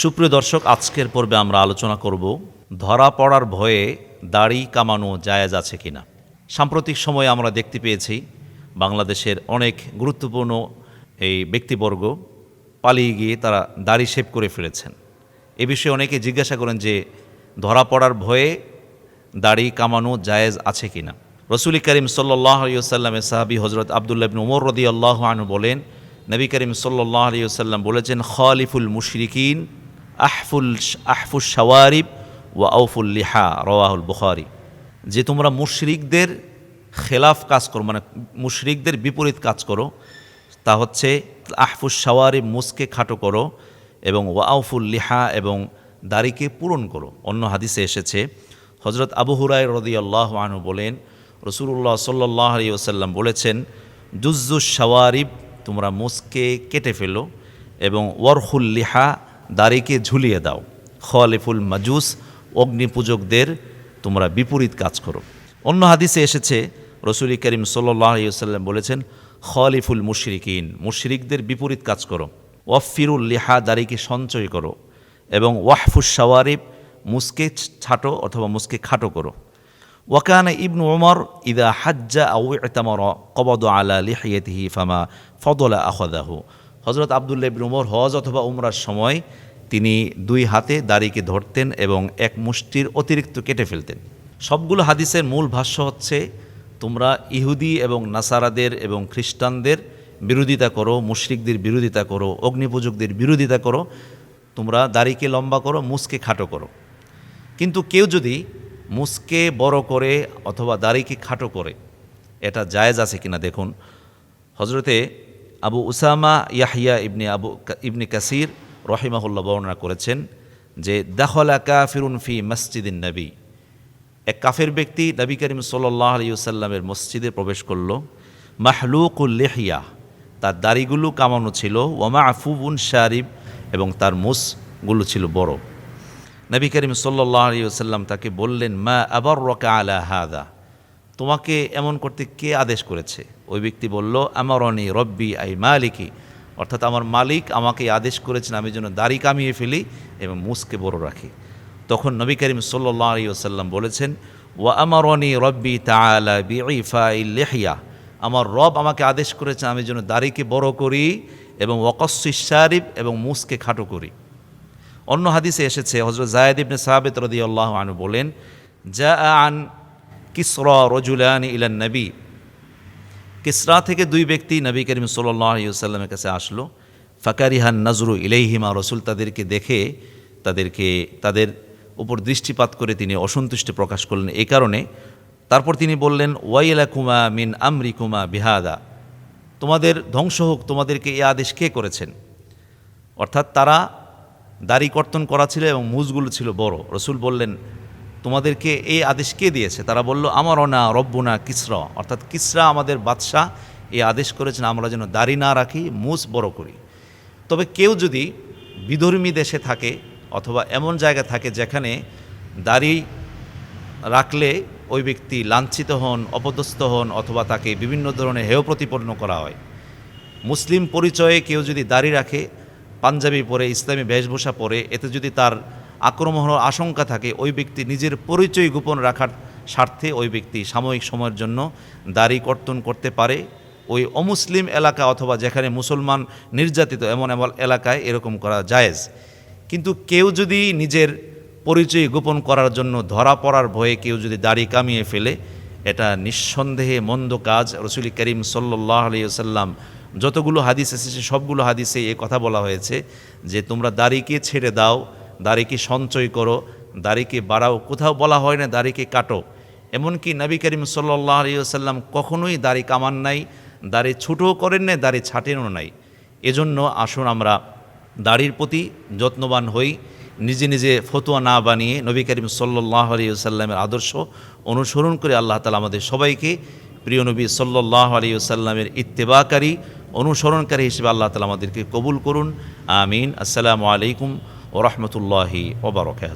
সুপ্রিয় দর্শক, আজকের পর্বে আমরা আলোচনা করব ধরা পড়ার ভয়ে দাড়ি কামানো জায়েজ আছে কিনা। সাম্প্রতিক সময়ে আমরা দেখতে পেয়েছি বাংলাদেশের অনেক গুরুত্বপূর্ণ এই ব্যক্তিবর্গ পালিয়ে গিয়ে তারা দাড়ি শেভ করে ফেলেছেন। এ বিষয়ে অনেকে জিজ্ঞাসা করেন যে, ধরা পড়ার ভয়ে দাড়ি কামানো জায়েজ আছে কিনা? রসুল করিম সাল্লাহ আলিয়াল্লামের সাহাবি হজরত আবদুল্লাহ ইবনে ওমর রদি আল্লাহ আনু বলেন, নবী করিম সাল্লাহ আলিয়াল্লাম বলেছেন, খালিফুল মুশরিকিন আহফুল আহফুল শাওয়ারিব ওয়া আউফুল লিহা, রওয়াহুল বুখারি। যে তোমরা মুশরিকদের খেলাফ কাজ করো মানে মুশরিকদের বিপরীত কাজ করো, তা হচ্ছে আহফুস শাওয়ারিব মুসকে খাটো করো এবং ওয়াউফুল লিহা এবং দাড়িকে পূরণ করো। অন্য হাদিসে এসেছে হজরত আবু হুরাই রদি আল্লাহ আনু বলেন রসুল্লাহ সাল্লাহ আলী ওসাল্লাম বলেছেন, জুজ্জুস শাওয়ারিব তোমরা মুসকে কেটে ফেলো এবং ওয়ারহুল লিহা দাড়িকে ঝুলিয়ে দাও। খলিফুল মাজুস, অগ্নিপূজকদের তোমরা বিপরীত কাজ করো। অন্য হাদিসে এসেছে, রসুল করিম ওসাল্লাম বলেছেন খলিফুল মুশরিকিন, মুশরিকদের বিপরীত কাজ করো। ওয়াফিরুল লিহা, দাড়িকে সঞ্চয় করো এবং ওয়াহফুস শাওয়ারিব, মুসকে ছাটো অথবা মুসকে খাটো করো। ওয়াকান ইবনু ওমর ইদা হাজ্জা আউ এতামর কবদ আলা লিহিয়তিহি ফামা ফদলা আহদাহু হজরত আবদুল্লাহ ইবনু ওমর হজ অথবা উমরার সময় তিনি দুই হাতে দাড়িকে ধরতেন এবং এক মুষ্টির অতিরিক্ত কেটে ফেলতেন। সবগুলো হাদিসের মূল ভাষ্য হচ্ছে, তোমরা ইহুদি এবং নাসারাদের এবং খ্রিস্টানদের বিরোধিতা করো, মুশরিকদের বিরোধিতা করো, অগ্নিপূজকদের বিরোধিতা করো, তোমরা দাড়িকে লম্বা করো, মুসকে খাটো করো। কিন্তু কেউ যদি মুসকে বড় করে অথবা দাড়িকে খাটো করে, এটা জায়েজ আছে কিনা দেখুন। হজরতে আবু উসামা ইয়াহিয়া ইবনে আবু ইবনে কাসির রহিমাহুল্লাহ বর্ণনা করেছেন যে, দাখলা কাফিরুন ফি মসজিদিন নবী। এক কাফের ব্যক্তি নবী করিম সাল্লাহ আলিউসাল্লামের মসজিদে প্রবেশ করল। মাহলুকুল লেহিয়া। তার দাড়িগুলো কামানো ছিল। ওয়ামা আফুবুন শারিব। এবং তার মুসগুলো ছিল বড়। নবী করিম সাল্লাহ আলিউসাল্লাম তাকে বললেন, মা আবার রকা আলা হাদা। তোমাকে এমন করতে কে আদেশ করেছে? ওই ব্যক্তি বলল আমার অনি রব্বি আই মালিকি। অর্থাৎ আমার মালিক আমাকে আদেশ করেছেন, আমি যেন দাড়ি কামিয়ে ফেলি এবং মুসকে বড় রাখি। তখন নবী করিম সাল্লাহ আলী ওসাল্লাম বলেছেন, ওয়া আমার অনি রব্বি তালা লেহিয়া। আমার রব আমাকে আদেশ করেছেন, আমি যেন দাড়িকে বড় করি এবং ওকস্বি শারিব এবং মুসকে খাটো করি। অন্য হাদিসে এসেছে হজরত জায়দ ইবনে সাহাবেত রদি আল্লাহ আনু বলেন যা আন কিসর রজুলান ইলান নবী। কিসরা থেকে দুই ব্যক্তি নবী করিম সাল্লামের কাছে আসলো। ফাকারিহান নজরু ইলাইহিমা, রসুল তাদেরকে দেখে, তাদেরকে, তাদের উপর দৃষ্টিপাত করে তিনি অসন্তুষ্টি প্রকাশ করলেন। এই কারণে তারপর তিনি বললেন ওয়াইলা কুমা মিন আমরি কুমা বিহাদা। তোমাদের ধ্বংস হোক, তোমাদেরকে এই আদেশ কে করেছেন? অর্থাৎ তারা দাড়ি কর্তন করা ছিল এবং মুজগুলো ছিল বড়। রসুল বললেন তোমাদেরকে এই আদেশ কে দিয়েছে? তারা বলল আমার অনা রব্বনা কিসরা। অর্থাৎ কিসরা আমাদের বাদশাহ এই আদেশ করেছেন, আমরা যেন দাড়ি না রাখি মুস বড় করি। তবে কেউ যদি বিধর্মী দেশে থাকে অথবা এমন জায়গা থাকে যেখানে দাড়ি রাখলে ওই ব্যক্তি লাঞ্ছিত হন, অপদস্থ হন অথবা তাকে বিভিন্ন ধরনের হেয় প্রতিপন্ন করা হয়। মুসলিম পরিচয়ে কেউ যদি দাড়ি রাখে, পাঞ্জাবি পরে, ইসলামী বেশভূষা পরে, এতে যদি তার আক্রমণ হওয়ার আশঙ্কা থাকে, ওই ব্যক্তি নিজের পরিচয় গোপন রাখার স্বার্থে ওই ব্যক্তি সাময়িক সময়ের জন্য দাড়ি কর্তন করতে পারে। ওই অমুসলিম এলাকা অথবা যেখানে মুসলমান নির্যাতিত এমন এমন এলাকায় এরকম করা জায়েজ। কিন্তু কেউ যদি নিজের পরিচয় গোপন করার জন্য ধরা পড়ার ভয়ে কেউ যদি দাড়ি কামিয়ে ফেলে, এটা নিঃসন্দেহে মন্দ কাজ। রসুল করিম সাল্লাহ আলিয়াল্লাম যতগুলো হাদিস এসেছে, সবগুলো হাদিসে এ কথা বলা হয়েছে যে, তোমরা দাড়িকে ছেড়ে দাও দাড়িকে সঞ্চয় করো দাড়িকে বাড়াও, কোথাও বলা হয় না দাড়িকে কাটো। এমনকি নবী করিম সাল্লাহ আলিয়াল্লাম কখনোই দাড়ি কামান নাই, দাড়ি ছুটোও করেন নাই, দাড়ি ছাটেনও নাই। এজন্য আসুন আমরা দাড়ির প্রতি যত্নবান হই, নিজে নিজে ফতোয়া না বানিয়ে নবী করিম সাল্লাহ আলিয়াল্লামের আদর্শ অনুসরণ করে আল্লাহ তালা আমাদের সবাইকে প্রিয় নবী সাল্লাহ আলিয়াল্লামের ইত্তেবাকারী, অনুসরণকারী হিসেবে আল্লাহ তালা আমাদেরকে কবুল করুন। আমিন। আসসালামু আলাইকুম ورحمة الله وبركاته.